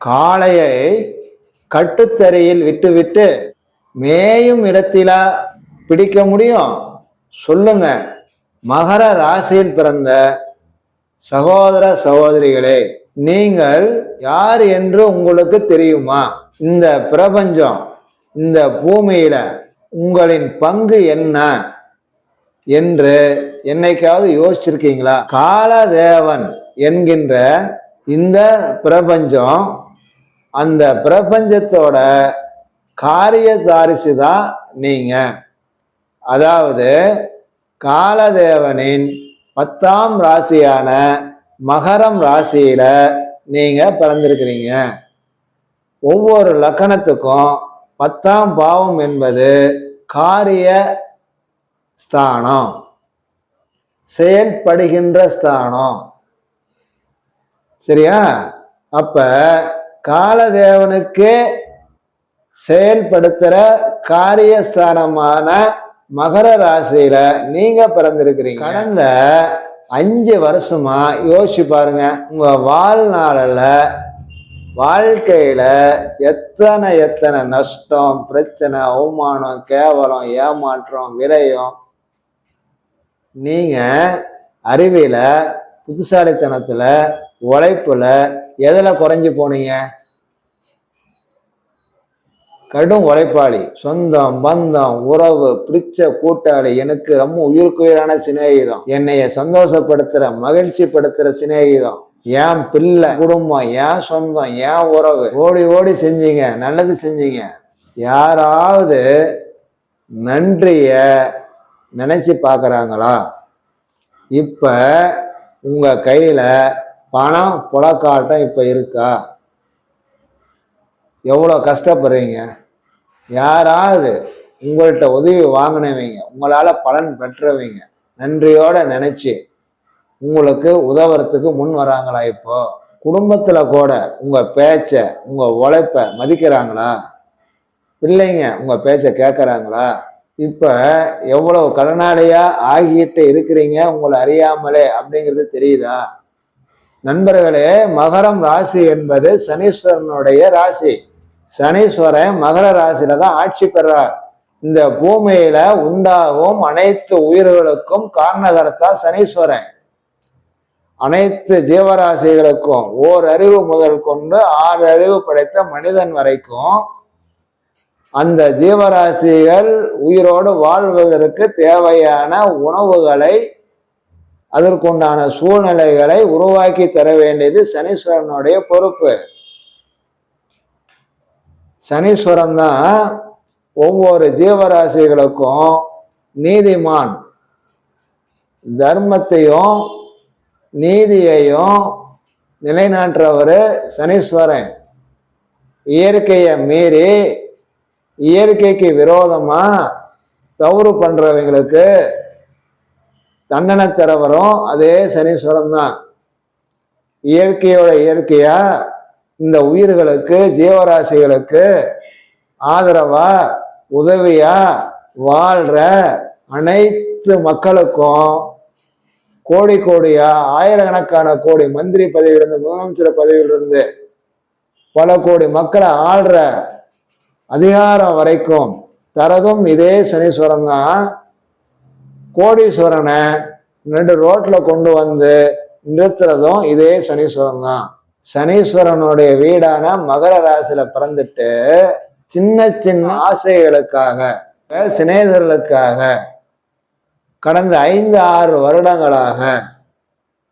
காளையை கட்டுத்தரையில் விட்டுவிட்டு மேயும் இடத்தில பிடிக்க முடியும்? சொல்லுங்க. மகர ராசியில் பிறந்த சகோதர சகோதரிகளே நீங்கள் யார் என்று உங்களுக்கு தெரியுமா? இந்த பிரபஞ்சம் இந்த பூமியில உங்களின் பங்கு என்ன? என்று என்னைக்காவது யோசிச்சிருக்கீங்களா? காலதேவன் என்கின்ற இந்த பிரபஞ்சம் அந்த பிரபஞ்சத்தோட காரியதாரிசு தான் நீங்க. அதாவது காலதேவனின் பத்தாம் ராசியான மகரம் ராசியில நீங்க பிறந்திருக்கிறீங்க. ஒவ்வொரு லக்கணத்துக்கும் பத்தாம் பாவம் என்பது காரிய ஸ்தானம். செயல்படுகின்ற ஸ்தானம். சரியா? அப்ப காலதேவனுக்கே செயல்படுத்துற காரியஸ்தானமான மகர ராசியில நீங்க பிறந்திருக்கிறீங்க. கடந்த அஞ்சு வருஷமா யோசிச்சு பாருங்க. உங்க வாழ்நாளில் வாழ்க்கையில எத்தனை எத்தனை நஷ்டம் பிரச்சனை அவமானம் கேவலம் ஏமாற்றம் விரயம் நீங்க அறிவில புத்திசாலித்தனத்துல உழைப்புல எதுல குறைஞ்சு போனீங்க? கடும் உழைப்பாளி சொந்தம் பந்தம் உறவு பிடிச்ச கூட்டாளி எனக்கு ரொம்ப உயிருக்குயிரான சிநேகிதம். என்னைய சந்தோஷப்படுத்துற மகிழ்ச்சிப்படுத்துற சிநேகிதம். என் பிள்ளை குடும்பம் என் சொந்தம் என் உறவு. ஓடி ஓடி செஞ்சீங்க நல்லது செஞ்சீங்க. யாராவது நன்றிய நினைச்சு பார்க்குறாங்களா? இப்ப உங்க கையில பணம் புழக்காட்டம் இப்போ இருக்கா? எவ்வளோ கஷ்டப்படுறீங்க? யாராவது உங்கள்கிட்ட உதவி வாங்கினவங்க உங்களால் பலன் பெற்றவங்க நன்றியோட நினச்சி உங்களுக்கு உதவுறதுக்கு முன் வராங்களா இப்போ? குடும்பத்தில் கூட உங்கள் பேச்சை உங்கள் உழைப்ப மதிக்கிறாங்களா? பிள்ளைங்க உங்கள் பேச்சை கேட்குறாங்களா இப்போ எவ்வளவு கடனாளியாக ஆகிட்டு இருக்கிறீங்க உங்களை அறியாமலே அப்படிங்கிறது தெரியுதா? நண்பர்களே மகரம் ராசி என்பது சனீஸ்வரனுடைய ராசி. சனீஸ்வரன் மகர ராசியில தான் ஆட்சி பெறார். இந்த பூமியில உண்டாகும் அனைத்து உயிர்களுக்கும் காரணகர்த்தா சனீஸ்வரன். அனைத்து ஜீவராசிகளுக்கும் ஓர் அறிவு முதல் கொண்டு ஆறு அறிவு படைத்த மனிதன் வரைக்கும் அந்த ஜீவராசிகள் உயிரோடு வாழ்வதற்கு தேவையான உணவுகளை அதற்குண்டான சூழ்நிலைகளை உருவாக்கி தர வேண்டியது சனீஸ்வரனுடைய பொறுப்பு. சனீஸ்வரன் தான் ஒவ்வொரு ஜீவராசிகளுக்கும் நீதிமான். தர்மத்தையும் நீதியையும் நிலைநாட்டுறவர் சனீஸ்வரன். இயற்கையை மீறி இயற்கைக்கு விரோதமாக தவறு பண்ணுறவங்களுக்கு தண்டனை திறவரும் அதே சனீஸ்வரம் தான் இயற்கையோட இயற்கையா இந்த உயிர்களுக்கு ஜீவராசிகளுக்கு ஆதரவா உதவியா வாழ்ற அனைத்து மக்களுக்கும் கோடி கோடியா ஆயிரக்கணக்கான கோடி மந்திரி பதவியிலிருந்து முதலமைச்சர் பதவியிலிருந்து பல கோடி மக்களை ஆள்ற அதிகாரம் வரைக்கும் தரதும் இதே சனீஸ்வரம் தான் கோடீஸ்வரனை ரெண்டு ரோட்ல கொண்டு வந்து நிறுத்துறதும் இதே சனீஸ்வரன் தான் சனீஸ்வரனுடைய வீடான மகர ராசியில பிறந்துட்டு சின்ன சின்ன ஆசைகளுக்காக சிநேகர்களுக்காக கடந்த ஐந்து ஆறு வருடங்களாக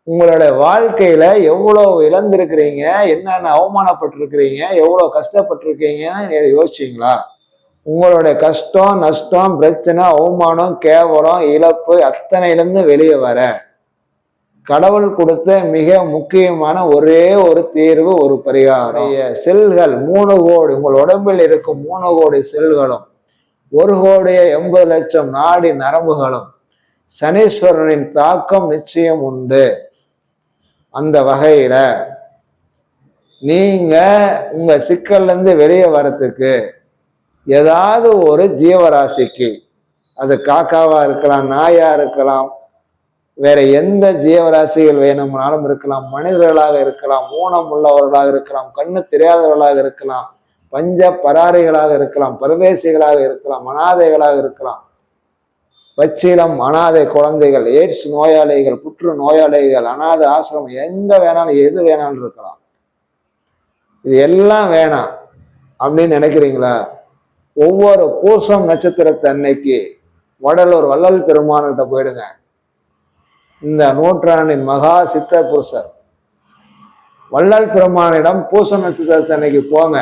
உங்களுடைய வாழ்க்கையில எவ்வளோ இழந்திருக்கிறீங்க என்னென்ன அவமானப்பட்டிருக்கிறீங்க எவ்வளோ கஷ்டப்பட்டிருக்கீங்கன்னு யோசிச்சீங்களா? உங்களுடைய கஷ்டம் நஷ்டம் பிரச்சனை அவமானம் கேவலம் இழப்பு அத்தனையிலிருந்து வெளியே வர. கடவுள் கொடுத்த மிக முக்கியமான ஒரே ஒரு தீர்வு ஒரு பரிகாரம். செல்கள் மூணு கோடி உங்கள் உடம்பில் இருக்கும் மூணு கோடி செல்களும் ஒரு கோடியே எண்பது லட்சம் நாடி நரம்புகளும் சனீஸ்வரனின் தாக்கம் நிச்சயம் உண்டு. அந்த வகையில நீங்க உங்க சிக்கல்ல இருந்து வெளியே வரத்துக்கு ஏதாவது ஒரு ஜீவராசிக்கு அது காக்காவா இருக்கலாம் நாயா இருக்கலாம் வேற எந்த ஜீவராசிகள் வேணும்னாலும் இருக்கலாம் மனிதர்களாக இருக்கலாம் ஊனம் உள்ளவர்களாக இருக்கலாம் கண்ணு தெரியாதவர்களாக இருக்கலாம் பஞ்ச பராரிகளாக இருக்கலாம் பிரதேசிகளாக இருக்கலாம் அனாதைகளாக இருக்கலாம். பச்சிலம் அனாதை குழந்தைகள் எய்ட்ஸ் நோயாளிகள் புற்று நோயாளிகள் அனாதை ஆசிரமம் எங்க வேணாலும் எது வேணாலும் இருக்கலாம். இது எல்லாம் வேணாம் அப்படின்னு நினைக்கிறீங்களா? ஒவ்வொரு பூசம் நட்சத்திரத்து அன்னைக்கு வடலூர் வள்ளல் பெருமான்கிட்ட போயிடுங்க. இந்த நூற்றாண்டின் மகா சித்த புருஷர் வள்ளல் பெருமானிடம் பூச நட்சத்திரத்தை அன்னைக்கு போங்க.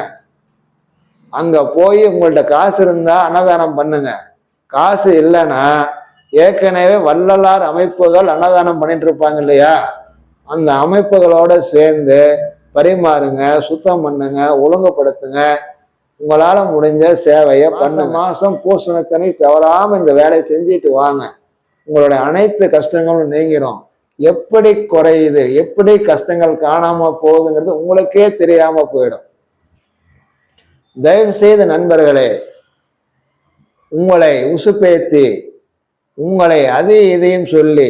அங்க போய் உங்கள்ட்ட காசு இருந்தா அன்னதானம் பண்ணுங்க. காசு இல்லைன்னா ஏற்கனவே வள்ளலார் அமைப்புகள் அன்னதானம் பண்ணிட்டு இருப்பாங்க இல்லையா? அந்த அமைப்புகளோட சேர்ந்து பரிமாறுங்க சுத்தம் பண்ணுங்க ஒழுங்குபடுத்துங்க. உங்களால முடிஞ்ச சேவையை பண்ண மாசம் பூசணத்தனை தவறாம இந்த வேலையை செஞ்சுட்டு வாங்க. உங்களுடைய அனைத்து கஷ்டங்களும் நீங்கிடும். எப்படி குறையுது எப்படி கஷ்டங்கள் காணாம போகுதுங்கிறது உங்களுக்கே தெரியாம போயிடும். தயவு செய்து நண்பர்களே உங்களை உசுப்பேத்தி உங்களை அது இதையும் சொல்லி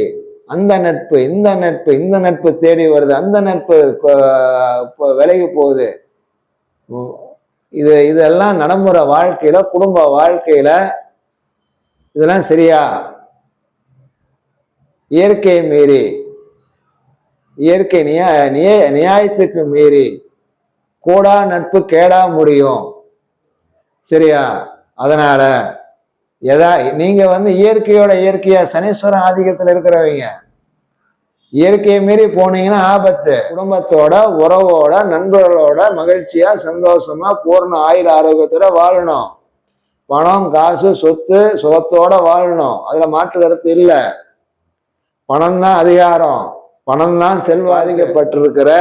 அந்த நட்பு இந்த நட்பு இந்த நட்பு தேடி வருது அந்த நட்பு விலகி போகுது. இது இதெல்லாம் நடைமுறை வாழ்க்கையில குடும்ப வாழ்க்கையில இதெல்லாம் சரியா? இயற்கையை மீறி இயற்கை நியா நிய- நியாயத்துக்கு மீறி கூடா நட்பு கேடா முடியும். சரியா? அதனால எதா நீங்க வந்து இயற்கையோட இயற்கையா சனீஸ்வரன் ஆதிக்கத்தில் இருக்கிறவங்க. இயற்கையை மீறி போனீங்கன்னா ஆபத்து. குடும்பத்தோட உறவோட நண்பர்களோட மகிழ்ச்சியா சந்தோஷமா பூர்ண ஆயுள் ஆரோக்கியத்தோட வாழணும். பணம் காசு சொத்து சுகத்தோட வாழணும். அதுல மாற்று கருத்து இல்லை. பணம் தான் அதிகாரம். பணம் தான் செல்வாதிக்கப்பட்டிருக்கிற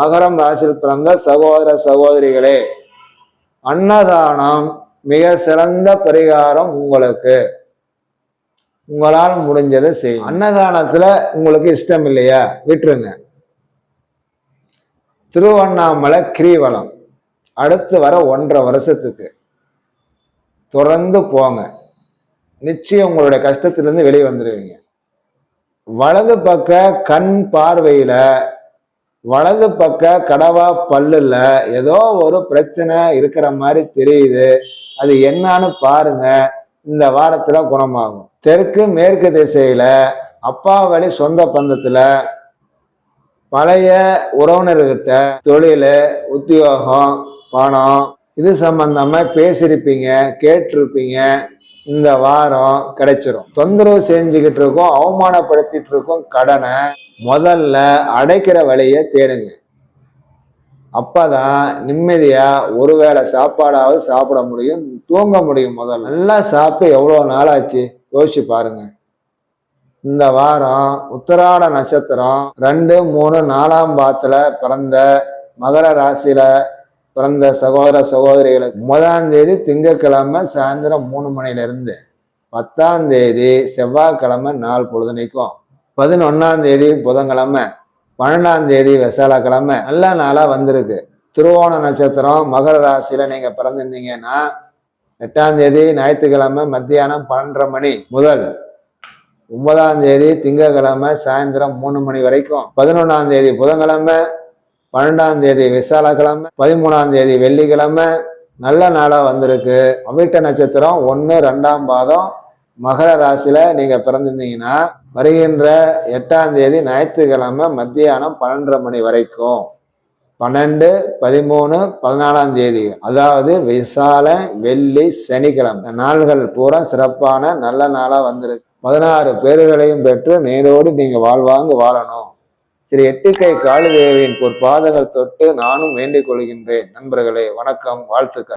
மகரம் ராசியில் பிறந்த சகோதர சகோதரிகளே. அன்னதானம் மிக சிறந்த பரிகாரம் உங்களுக்கு. உங்களால் முடிஞ்சதை செய்யும் அன்னதானத்துல உங்களுக்கு இஷ்டம் இல்லையா? விட்டுருங்க. திருவண்ணாமலை கிரீவலம். அடுத்து வர ஒன்றரை வருஷத்துக்கு. தொடர்ந்து போங்க. நிச்சயம் உங்களுடைய கஷ்டத்திலிருந்து வெளியே வந்துடுவீங்க வலது பக்க கண் பார்வையில வலது பக்க கடவா பல்லுல ஏதோ ஒரு பிரச்சனை இருக்கிற மாதிரி தெரியுது. அது என்னன்னு பாருங்க. இந்த வாரத்துல குணமாகும். தெற்கு மேற்கு திசையில அப்பா வழி சொந்த பந்தத்துல பழைய உறவினர்கிட்ட தொழில் உத்தியோகம் பணம் இது சம்பந்தமா பேசியிருப்பீங்க கேட்டிருப்பீங்க. இந்த வாரம் கிடைச்சிரும். தொந்தரவு செஞ்சுக்கிட்டு இருக்கோம் அவமானப்படுத்திட்டு இருக்கோம் கடனை முதல்ல அடைக்கிற வழியை தேடுங்க. அப்பதான் நிம்மதியா ஒருவேளை சாப்பாடாவது சாப்பிட முடியும் தூங்க முடியும் முதல்ல. நல்லா சாப்பிட்டு எவ்வளோ நாள் ஆச்சு யோசிச்சு பாருங்க. இந்த வாரம் உத்தராட நட்சத்திரம் ரெண்டு மூணு நாலாம் பாத்துல பிறந்த மகர ராசியில பிறந்த சகோதர சகோதரிகளுக்கு முதலாம் தேதி திங்கக்கிழமை சாயந்தரம் மூணு மணிலிருந்து பத்தாம் தேதி செவ்வாய்க்கிழமை நாள் பொழுதுனைக்கும் பதினொன்னாம் தேதி புதன்கிழமை பன்னெண்டாம் தேதி விசாலக்கிழமை நல்ல நாளாக வந்திருக்கு. திருவோண நட்சத்திரம் மகர ராசியில நீங்க பிறந்திருந்தீங்கன்னா எட்டாம் தேதி ஞாயிற்றுக்கிழமை மத்தியானம் பன்னெண்டரை மணி முதல் ஒன்பதாம் தேதி திங்கக்கிழமை சாயந்தரம் மூணு மணி வரைக்கும். பதினொன்றாம் தேதி புதன்கிழமை பன்னெண்டாம் தேதி விசாலக்கிழமை பதிமூணாம் தேதி வெள்ளிக்கிழமை நல்ல நாளாக வந்திருக்கு. அவிட்ட நட்சத்திரம் ஒன்று ரெண்டாம் பாதம் மகர ராசியில் நீங்கள் பிறந்திருந்தீங்கன்னா வருகின்ற எட்டாம் தேதி ஞாயிற்றுக்கிழமை மத்தியானம் பன்னெண்டரை மணி வரைக்கும். பன்னெண்டு பதிமூணு பதினாலாம் தேதி. அதாவது விசால வெள்ளி சனிக்கிழமை. இந்த நாள்கள் பூரா சிறப்பான நல்ல நாளாக வந்திருக்கு. பதினாறு பேர்களையும் பெற்று நேரோடு நீங்கள் வாழ்வாங்க வாழணும். ஸ்ரீ எட்டுக்கை காளிதேவியின் பொற்பாதங்கள் தொட்டு நானும் வேண்டிக் கொள்கின்றேன். நண்பர்களே வணக்கம் வாழ்த்துக்கள்.